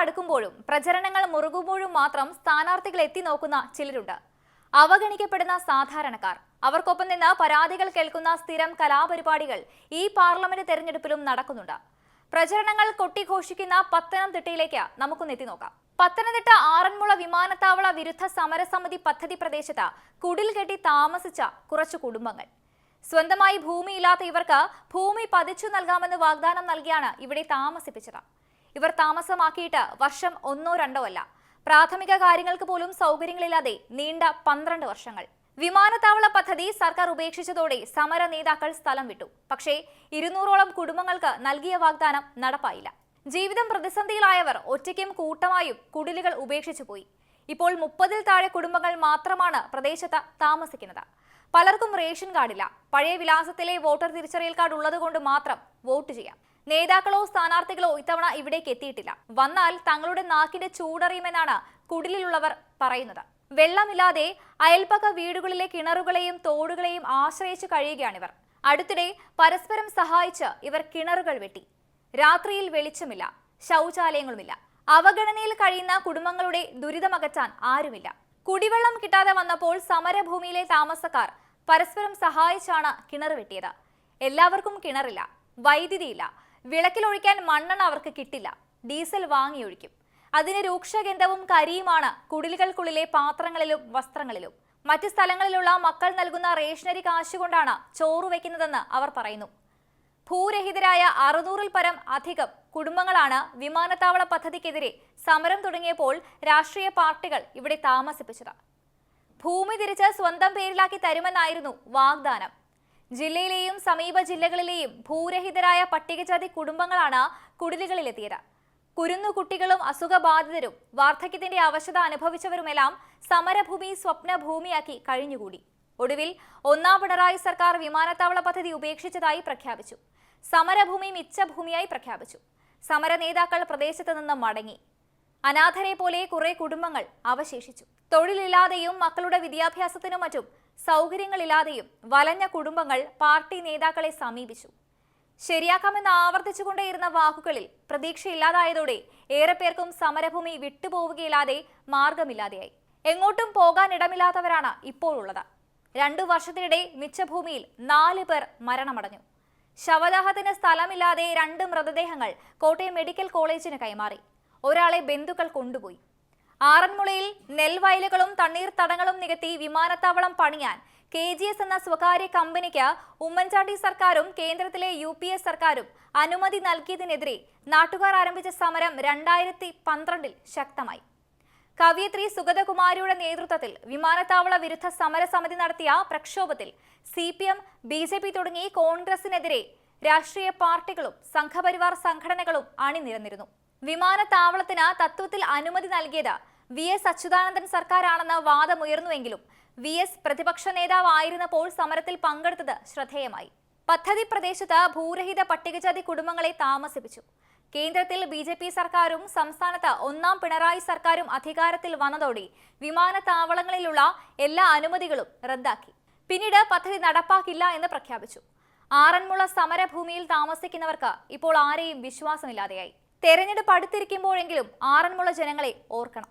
അടുക്കുമ്പോഴും പ്രചരണങ്ങൾ മുറുകുമ്പോഴും മാത്രം സ്ഥാനാർത്ഥികൾ എത്തി നോക്കുന്ന ചിലരുണ്ട്. അവഗണിക്കപ്പെടുന്ന സാധാരണക്കാർ അവർക്കൊപ്പം നിന്ന് പരാതികൾ കേൾക്കുന്ന സ്ഥിരം കലാപരിപാടികൾ ഈ പാർലമെന്റ് തെരഞ്ഞെടുപ്പിലും നടക്കുന്നുണ്ട്. പ്രചരണങ്ങൾ കൊട്ടിഘോഷിക്കുന്ന പത്തനംതിട്ടയിലേക്ക് നമുക്കൊന്ന് എത്തി നോക്കാം. പത്തനംതിട്ട ആറന്മുള വിമാനത്താവള വിരുദ്ധ സമരസമിതി പദ്ധതി പ്രദേശത്ത് കുടിൽ കെട്ടി താമസിച്ച കുറച്ചു കുടുംബങ്ങൾ. സ്വന്തമായി ഭൂമിയില്ലാത്ത ഇവർക്ക് ഭൂമി പതിച്ചു നൽകാമെന്ന് വാഗ്ദാനം നൽകിയാണ് ഇവിടെ താമസിപ്പിച്ചത്. ഇവർ താമസമാക്കിയിട്ട് വർഷം ഒന്നോ രണ്ടോ അല്ല. പ്രാഥമിക കാര്യങ്ങൾക്ക് പോലും സൗകര്യങ്ങളില്ലാതെ നീണ്ട പന്ത്രണ്ട് വർഷങ്ങൾ. വിമാനത്താവള പദ്ധതി സർക്കാർ ഉപേക്ഷിച്ചതോടെ സമര നേതാക്കൾ സ്ഥലം വിട്ടു. പക്ഷേ ഇരുന്നൂറോളം കുടുംബങ്ങൾക്ക് നൽകിയ വാഗ്ദാനം നടപ്പായില്ല. ജീവിതം പ്രതിസന്ധിയിലായവർ ഒറ്റയ്ക്കും കൂട്ടമായും കുടിലുകൾ ഉപേക്ഷിച്ചു പോയി. ഇപ്പോൾ മുപ്പതിൽ താഴെ കുടുംബങ്ങൾ മാത്രമാണ് പ്രദേശത്ത് താമസിക്കുന്നത്. പലർക്കും റേഷൻ കാർഡില്ല. പഴയ വിലാസത്തിലെ വോട്ടർ തിരിച്ചറിയൽ കാർഡ് ഉള്ളതുകൊണ്ട് മാത്രം വോട്ട് ചെയ്യാം. നേതാക്കളോ സ്ഥാനാർത്ഥികളോ ഇത്തവണ ഇവിടേക്ക് എത്തിയിട്ടില്ല. വന്നാൽ തങ്ങളുടെ നാക്കിന്റെ ചൂടറിയുമെന്നാണ് കുടിലുള്ളവർ പറയുന്നത്. വെള്ളമില്ലാതെ അയൽപ്പക്ക വീടുകളിലെ കിണറുകളെയും തോടുകളെയും ആശ്രയിച്ചു കഴിയുകയാണിവർ. അടുത്തിടെ പരസ്പരം സഹായിച്ച് ഇവർ കിണറുകൾ വെട്ടി. രാത്രിയിൽ വെളിച്ചമില്ല ശൗചാലയങ്ങളുമില്ല. അവഗണനയിൽ കഴിയുന്ന കുടുംബങ്ങളുടെ ദുരിതമകറ്റാൻ ആരുമില്ല. കുടിവെള്ളം കിട്ടാതെ വന്നപ്പോൾ സമരഭൂമിയിലെ താമസക്കാർ പരസ്പരം സഹായിച്ചാണ് കിണർ വെട്ടിയത്. എല്ലാവർക്കും കിണറില്ല വൈദ്യുതിയില്ല വിളക്കിലൊഴിക്കാൻ മണ്ണെണ്ണ അവർക്ക് കിട്ടില്ല. ഡീസൽ വാങ്ങിയൊഴിക്കും. അതിന് രൂക്ഷഗന്ധവും കരിയുമാണ് കുടിലുകൾക്കുള്ളിലെ പാത്രങ്ങളിലും വസ്ത്രങ്ങളിലും. മറ്റ് സ്ഥലങ്ങളിലുള്ള മക്കൾ നൽകുന്ന റേഷനറി കാശുകൊണ്ടാണ് ചോറ് വയ്ക്കുന്നതെന്ന് അവർ പറയുന്നു. ഭൂരഹിതരായ അറുന്നൂറിൽ പരം അധികം കുടുംബങ്ങളാണ് വിമാനത്താവള പദ്ധതിക്കെതിരെ സമരം തുടങ്ങിയപ്പോൾ രാഷ്ട്രീയ പാർട്ടികൾ ഇവിടെ താമസിപ്പിച്ചത്. ഭൂമി തിരിച്ച് സ്വന്തം പേരിലാക്കി തരുമെന്നായിരുന്നു വാഗ്ദാനം. ജില്ലയിലെയും സമീപ ജില്ലകളിലെയും ഭൂരഹിതരായ പട്ടികജാതി കുടുംബങ്ങളാണ് കുടിലുകളിലെത്തിയത്. കുരുന്നു കുട്ടികളും അസുഖബാധിതരും വാർദ്ധക്യത്തിന്റെ അവശത അനുഭവിച്ചവരുമെല്ലാം സമരഭൂമി സ്വപ്നഭൂമിയാക്കി കഴിഞ്ഞുകൂടി. ഒടുവിൽ ഒന്നാം പിണറായി സർക്കാർ വിമാനത്താവള പദ്ധതി ഉപേക്ഷിച്ചതായി പ്രഖ്യാപിച്ചു. സമരഭൂമി മിച്ചഭൂമിയായി പ്രഖ്യാപിച്ചു. സമര നേതാക്കൾ പ്രദേശത്ത് നിന്ന് മടങ്ങി. അനാഥരെ പോലെ കുറെ കുടുംബങ്ങൾ അവശേഷിച്ചു. തൊഴിലില്ലാതെയും മക്കളുടെ വിദ്യാഭ്യാസത്തിനും മറ്റും സൗകര്യങ്ങളില്ലാതെയും വലഞ്ഞ കുടുംബങ്ങൾ പാർട്ടി നേതാക്കളെ സമീപിച്ചു. ശരിയാക്കാമെന്ന് ആവർത്തിച്ചുകൊണ്ടേയിരുന്ന വാക്കുകളിൽ പ്രതീക്ഷയില്ലാതായതോടെ ഏറെ പേർക്കും സമരഭൂമി വിട്ടുപോവുകയില്ലാതെ മാർഗമില്ലാതെയായി. എങ്ങോട്ടും പോകാനിടമില്ലാത്തവരാണ് ഇപ്പോഴുള്ളത്. രണ്ടു വർഷത്തിനിടെ മിച്ചഭൂമിയിൽ നാല് പേർ മരണമടഞ്ഞു. ശവദാഹത്തിന് സ്ഥലമില്ലാതെ രണ്ട് മൃതദേഹങ്ങൾ കോട്ടയം മെഡിക്കൽ കോളേജിന് കൈമാറി. ഒരാളെ ബന്ധുക്കൾ കൊണ്ടുപോയി. ആറന്മുളയിൽ നെൽവയലുകളും തണ്ണീർത്തടങ്ങളും നികത്തി വിമാനത്താവളം പണിയാൻ കെ ജി എസ് എന്ന സ്വകാര്യ കമ്പനിക്ക് ഉമ്മൻചാണ്ടി സർക്കാരും കേന്ദ്രത്തിലെ യു പി എസ് സർക്കാരും അനുമതി നൽകിയതിനെതിരെ നാട്ടുകാർ ആരംഭിച്ച സമരം രണ്ടായിരത്തി പന്ത്രണ്ടിൽ ശക്തമായി. കവിയത്രി സുഗതകുമാരിയുടെ നേതൃത്വത്തിൽ വിമാനത്താവള വിരുദ്ധ സമരസമിതി നടത്തിയ പ്രക്ഷോഭത്തിൽ C P M B J P തുടങ്ങി കോൺഗ്രസിനെതിരെ രാഷ്ട്രീയ പാർട്ടികളും സംഘപരിവാർ സംഘടനകളും അണിനിരന്നിരുന്നു. വിമാനത്താവളത്തിന് തത്വത്തിൽ അനുമതി നൽകിയത് വി എസ് അച്യുതാനന്ദൻ സർക്കാരാണെന്ന വാദമുയർന്നുവെങ്കിലും വി എസ് പ്രതിപക്ഷ നേതാവായിരുന്നപ്പോൾ സമരത്തിൽ പങ്കെടുത്തത് ശ്രദ്ധേയമായി. പദ്ധതി പ്രദേശത്ത് ഭൂരഹിത പട്ടികജാതി കുടുംബങ്ങളെ താമസിപ്പിച്ചു. കേന്ദ്രത്തിൽ ബി ജെ പി സർക്കാരും സംസ്ഥാനത്ത് ഒന്നാം പിണറായി സർക്കാരും അധികാരത്തിൽ വന്നതോടെ വിമാനത്താവളങ്ങളിലുള്ള എല്ലാ അനുമതികളും റദ്ദാക്കി. പിന്നീട് പദ്ധതി നടപ്പാക്കില്ല എന്ന് പ്രഖ്യാപിച്ചു. ആറന്മുള സമരഭൂമിയിൽ താമസിക്കുന്നവർക്ക് ഇപ്പോൾ ആരെയും വിശ്വാസമില്ലാതെയായി. തെരഞ്ഞെടുപ്പ് അടുത്തിരിക്കുമ്പോഴെങ്കിലും ആറന്മുള ജനങ്ങളെ ഓർക്കണം.